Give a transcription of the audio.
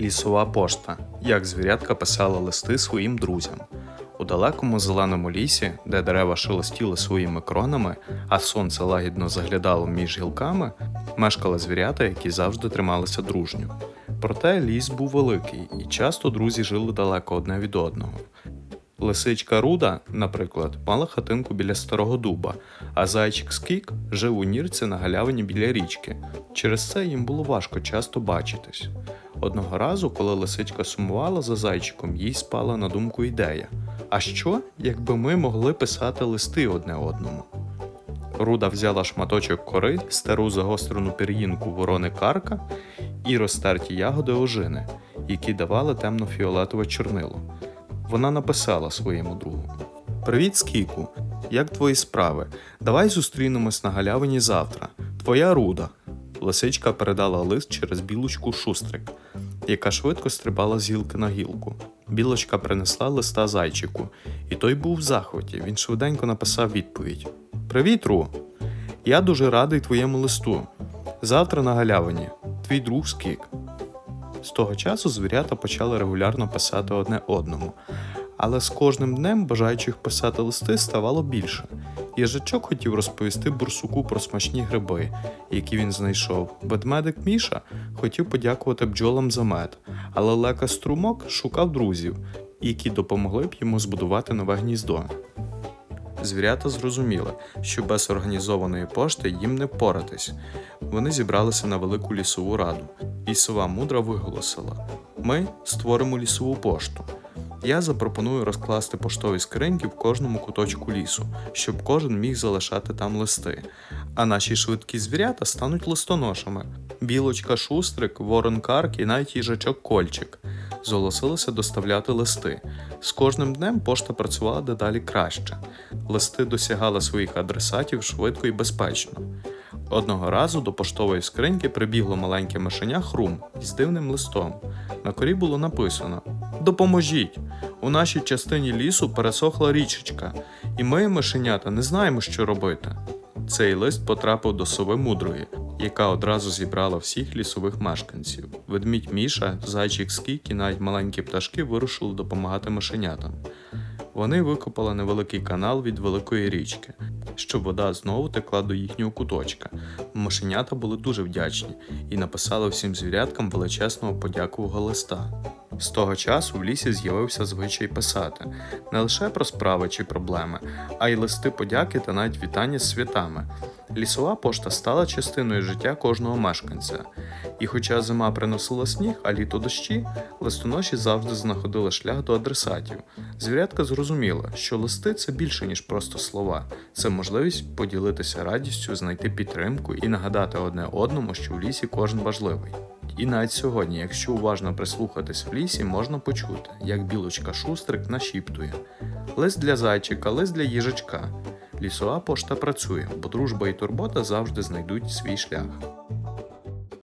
Лісова пошта. Як звірятка писала листи своїм друзям. У далекому зеленому лісі, де дерева шелестіли своїми кронами, а сонце лагідно заглядало між гілками, мешкали звірята, які завжди трималися дружньо. Проте ліс був великий, і часто друзі жили далеко одне від одного. Лисичка Руда, наприклад, мала хатинку біля старого дуба, а зайчик Скік жив у нірці на галявині біля річки. Через це їм було важко часто бачитись. Одного разу, коли лисичка сумувала за зайчиком, їй спала на думку ідея. А що, якби ми могли писати листи одне одному? Руда взяла шматочок кори, стару загострену пір'їнку ворони карка і розтерті ягоди ожини, які давали темно-фіолетове чорнило. Вона написала своєму другу: Привіт, Скіку! Як твої справи? Давай зустрінемось на галявині завтра. Твоя руда. Лисичка передала лист через білочку Шустрик, яка швидко стрибала з гілки на гілку. Білочка принесла листа зайчику, і той був в захваті. Він швиденько написав відповідь: Привіт, Ру! Я дуже радий твоєму листу. Завтра на галявині. Твій друг Скік. З того часу звірята почали регулярно писати одне одному, але з кожним днем бажаючих писати листи ставало більше. Їжачок хотів розповісти бурсуку про смачні гриби, які він знайшов. Ведмедик Міша хотів подякувати бджолам за мед, але лека струмок шукав друзів, які допомогли б йому збудувати нове гніздо. Звірята зрозуміли, що без організованої пошти їм не впоратись. Вони зібралися на велику лісову раду. Лісова мудра виголосила: Ми створимо лісову пошту. Я запропоную розкласти поштові скриньки в кожному куточку лісу, щоб кожен міг залишати там листи. А наші швидкі звірята стануть листоношами. Білочка Шустрик, Ворон Карк і навіть їжачок Кольчик зголосилися доставляти листи. З кожним днем пошта працювала дедалі краще. Листи досягали своїх адресатів швидко і безпечно. Одного разу до поштової скриньки прибігло маленьке мишеня Хрум із дивним листом. На корі було написано: Допоможіть! У нашій частині лісу пересохла річечка, і ми, мишенята, не знаємо, що робити. Цей лист потрапив до сови мудрої, яка одразу зібрала всіх лісових мешканців. Ведмідь Міша, зайчик Скік і навіть маленькі пташки вирушили допомагати мишенятам. Вони викопали невеликий канал від великої річки, щоб вода знову текла до їхнього куточка. Мишенята були дуже вдячні і написали всім звіряткам величезного подякового листа. З того часу в лісі з'явився звичай писати не лише про справи чи проблеми, а й листи подяки та навіть вітання з святами. Лісова пошта стала частиною життя кожного мешканця. І хоча зима приносила сніг, а літо дощі, листоноші завжди знаходили шлях до адресатів. Звірятка зрозуміла, що листи це більше, ніж просто слова, це можливість поділитися радістю, знайти підтримку і нагадати одне одному, що в лісі кожен важливий. І навіть сьогодні, якщо уважно прислухатись в лісі, можна почути, як білочка шустрик нашіптує. Лист для зайчика, лист для їжачка. Лісова пошта працює, бо дружба і турбота завжди знайдуть свій шлях.